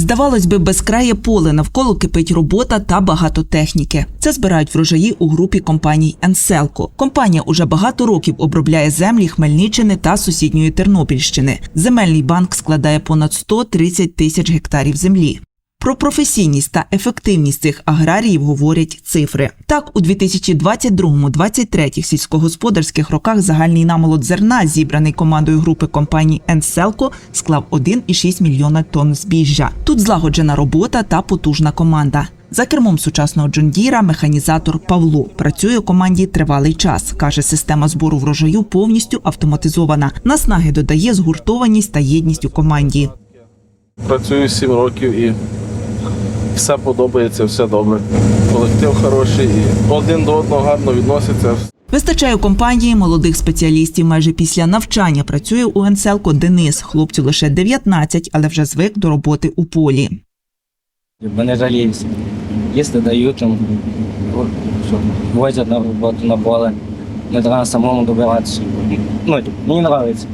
Здавалось би, безкрає поле навколо кипить робота та багато техніки. Це збирають врожаї у групі компаній Енселко. Компанія уже багато років обробляє землі Хмельниччини та сусідньої Тернопільщини. Земельний банк складає понад 130 тисяч гектарів землі. Про професійність та ефективність цих аграріїв говорять цифри. Так, у 2022-2023 сільськогосподарських роках загальний намолот зерна, зібраний командою групи компаній «Енселко», склав 1,6 мільйона тонн збіжжя. Тут злагоджена робота та потужна команда. За кермом сучасного Джондіра механізатор Павло працює у команді тривалий час. каже, система збору врожаю повністю автоматизована. Наснаги додає згуртованість та єдність у команді. Працюю 7 років і все подобається, все добре. Колектив хороший і один до одного гарно відноситься. Вистачає у компанії молодих спеціалістів. Майже після навчання працює у Енселко Денис. Хлопцю лише 19, але вже звик до роботи у полі. Бо не жаліюся. Їсти дають, возять на роботу на поле. Не треба самому добиратися. Ну, мені подобається.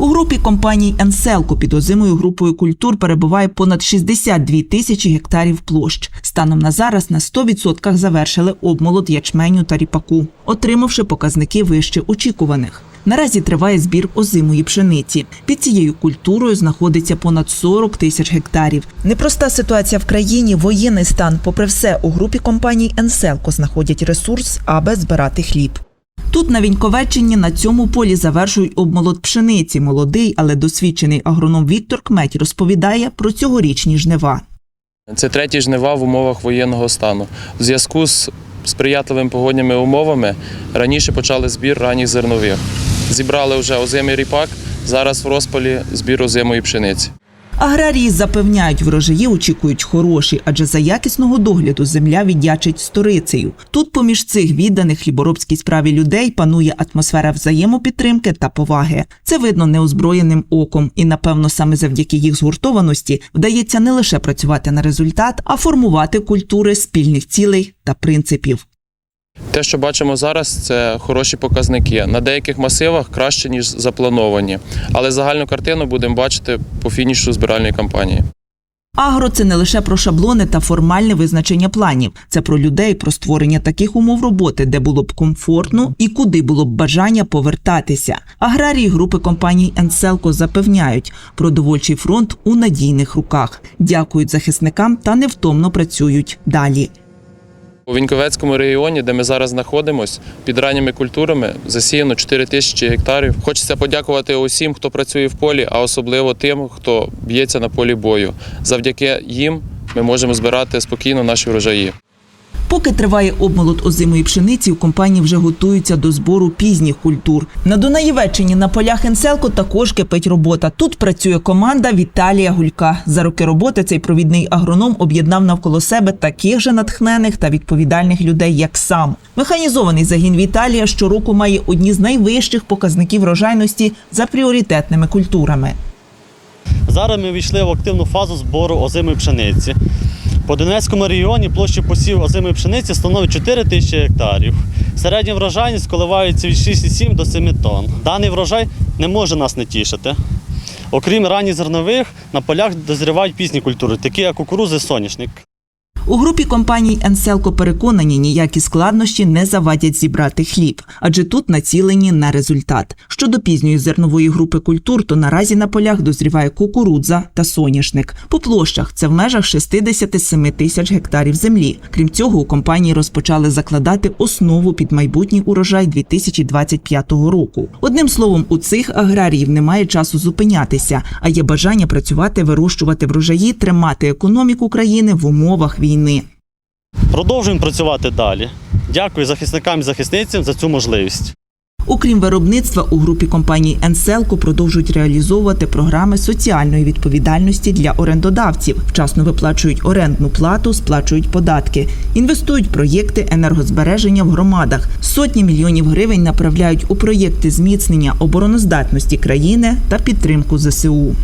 У групі компаній Енселко під озимою групою культур перебуває понад 62 тисячі гектарів площ. Станом на зараз на 100% завершили обмолот ячменю та ріпаку, отримавши показники вище очікуваних. Наразі триває збір озимої пшениці. Під цією культурою знаходиться понад 40 тисяч гектарів. Непроста ситуація в країні, воєнний стан. Попри все, у групі компаній Енселко знаходять ресурс, аби збирати хліб. Тут на Віньковеччині на цьому полі завершують обмолот пшениці. Молодий, але досвідчений агроном Віктор Кметь розповідає про цьогорічні жнива. Це треті жнива в умовах воєнного стану. У зв'язку з сприятливими погодніми умовами раніше почали збір ранніх зернових. Зібрали вже озимий ріпак, зараз в розпалі збір озимої пшениці. Аграрії запевняють, врожаї очікують хороші, адже за якісного догляду земля віддячить сторицею. Тут, поміж цих відданих хліборобській справі людей, панує атмосфера взаємопідтримки та поваги. Це видно неозброєним оком, і напевно саме завдяки їх згуртованості вдається не лише працювати на результат, а формувати культури спільних цілей та принципів. Те, що бачимо зараз, це хороші показники. На деяких масивах краще, ніж заплановані. Але загальну картину будемо бачити по фінішу збиральної кампанії. Агро це не лише про шаблони та формальне визначення планів. Це про людей, про створення таких умов роботи, де було б комфортно і куди було б бажання повертатися. Аграрії групи компаній «Енселко» запевняють, продовольчий фронт у надійних руках. Дякують захисникам та невтомно працюють далі. У Віньковецькому регіоні, де ми зараз знаходимося, під ранніми культурами засіяно 4 тисячі гектарів. Хочеться подякувати усім, хто працює в полі, а особливо тим, хто б'ється на полі бою. Завдяки їм ми можемо збирати спокійно наші врожаї. Поки триває обмолот озимої пшениці, у компанії вже готуються до збору пізніх культур. На Дунаєвеччині на полях Енселко також кипить робота. Тут працює команда Віталія Гулька. За роки роботи цей провідний агроном об'єднав навколо себе таких же натхнених та відповідальних людей, як сам. Механізований загін Віталія щороку має одні з найвищих показників врожайності за пріоритетними культурами. Зараз ми війшли в активну фазу збору озимої пшениці. По Донецькому регіоні площа посів озимої пшениці становить 4 тисячі гектарів. Середня врожайність коливається від 6,7 до 7 тонн. Даний врожай не може нас не тішити. Окрім ранніх зернових, на полях дозрівають пізні культури, такі як кукурузи, соняшник. У групі компаній «Енселко» переконані, ніякі складнощі не завадять зібрати хліб, адже тут націлені на результат. Щодо пізньої зернової групи культур, то наразі на полях дозріває кукурудза та соняшник. По площах це в межах 67 тисяч гектарів землі. Крім цього, у компанії розпочали закладати основу під майбутній урожай 2025 року. Одним словом, у цих аграріїв немає часу зупинятися, а є бажання працювати, вирощувати врожаї, тримати економіку країни в умовах війни. Продовжуємо працювати далі. Дякую захисникам і захисницям за цю можливість. Окрім виробництва, у групі компаній «Енселко» продовжують реалізовувати програми соціальної відповідальності для орендодавців, вчасно виплачують орендну плату, сплачують податки, інвестують в проєкти енергозбереження в громадах. Сотні мільйонів гривень направляють у проєкти зміцнення обороноздатності країни та підтримку ЗСУ.